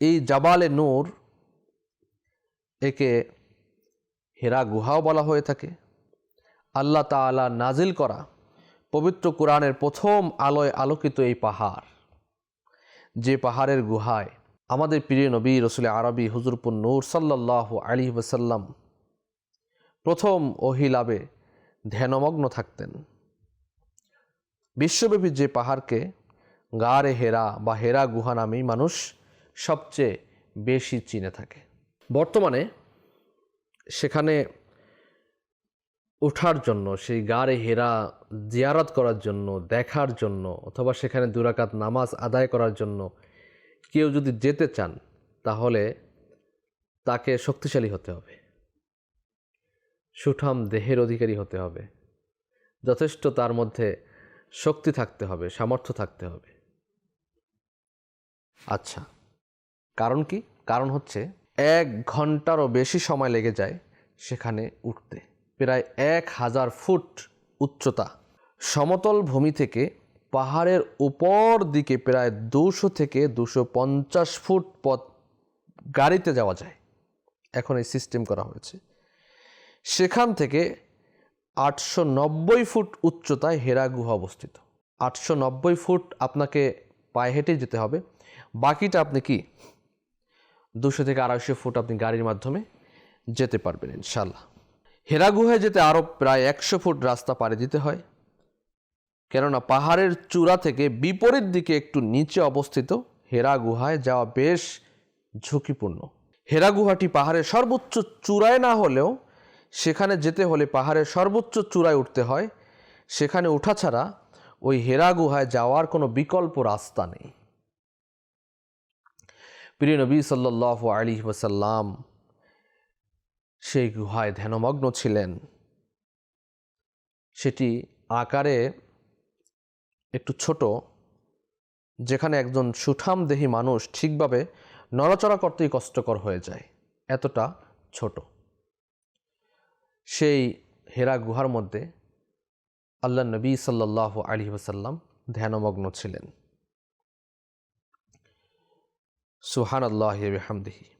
এই জাবালে নূর একে হেরা গুহাও বলা হয়ে থাকে। আল্লাহ তাআলা নাজিল করা পবিত্র কোরআনের প্রথম আলোয় আলোকিত এই পাহাড়, যে পাহাড়ের গুহায় আমাদের প্রিয় নবী রসুল আরবি হুজুরপুর নূর সাল্লাহ আলী ওসাল্লাম প্রথম ওহিলাবে ধ্যানমগ্ন থাকতেন। বিশ্বব্যাপী যে পাহাড়কে গারে হেরা বা হেরা গুহা নামেই মানুষ সবচেয়ে বেশি চিনে থাকে। বর্তমানে সেখানে ওঠার জন্য, সেই গাড়ে হেরা জিয়ারত করার জন্য, দেখার জন্য, অথবা সেখানে দুরাকাত নামাজ আদায় করার জন্য কেউ যদি যেতে চান, তাহলে তাকে শক্তিশালী হতে হবে। সুঠাম দেহের অধিকারী হতে হবে। যথেষ্ট তার মধ্যে শক্তি থাকতে হবে, সামর্থ্য থাকতে হবে। আচ্ছা। কারণ কি? কারণ হচ্ছে এক ঘন্টারও বেশি সময় লেগে যায় সেখানে উঠতে। প্রায় এক হাজার ফুট উচ্চতা। সমতল ভূমি থেকে পাহাড়ের উপর দিকে প্রায় দুশো থেকে দুশো পঞ্চাশ ফুট পথ গাড়িতে যাওয়া যায়। এখন এই সিস্টেম করা হয়েছে। সেখান থেকে আটশো নব্বই ফুট উচ্চতায় হেরা গুহা অবস্থিত। আটশো নব্বই ফুট আপনাকে পায়ে হেঁটে যেতে হবে। বাকিটা আপনি কি? দুশো থেকে আড়াইশো ফুট আপনি গাড়ির মাধ্যমে যেতে পারবেন ইনশাল্লাহ হেরা গুহায় যেতে আরও প্রায় একশো ফুট রাস্তা পাড়ি দিতে হয়। কেননা পাহাড়ের চূড়া থেকে বিপরীত দিকে একটু নিচে অবস্থিত হেরা গুহায় যাওয়া বেশ ঝুঁকিপূর্ণ। হেরা গুহাটি পাহাড়ের সর্বোচ্চ চূড়ায় না হলেও সেখানে যেতে হলে পাহাড়ের সর্বোচ্চ চূড়ায় উঠতে হয়। সেখানে ওঠা ছাড়া ওই হেরা গুহায় যাওয়ার কোনো বিকল্প রাস্তা নেই। প্রিয় নবী সাল্লাহ আলী ওসাল্লাম সেই গুহায় ধ্যানমগ্ন ছিলেন। সেটি আকারে একটু ছোট, যেখানে একজন সুঠাম দেহী মানুষ ঠিকভাবে নড়াচড়া করতেই কষ্টকর হয়ে যায়, এতটা ছোট। সেই হেরা গুহার মধ্যে আল্লাহ নবী সাল্লাহ আলী ওসাল্লাম ধ্যানমগ্ন ছিলেন। সুহান আল্লাহ হামদিহি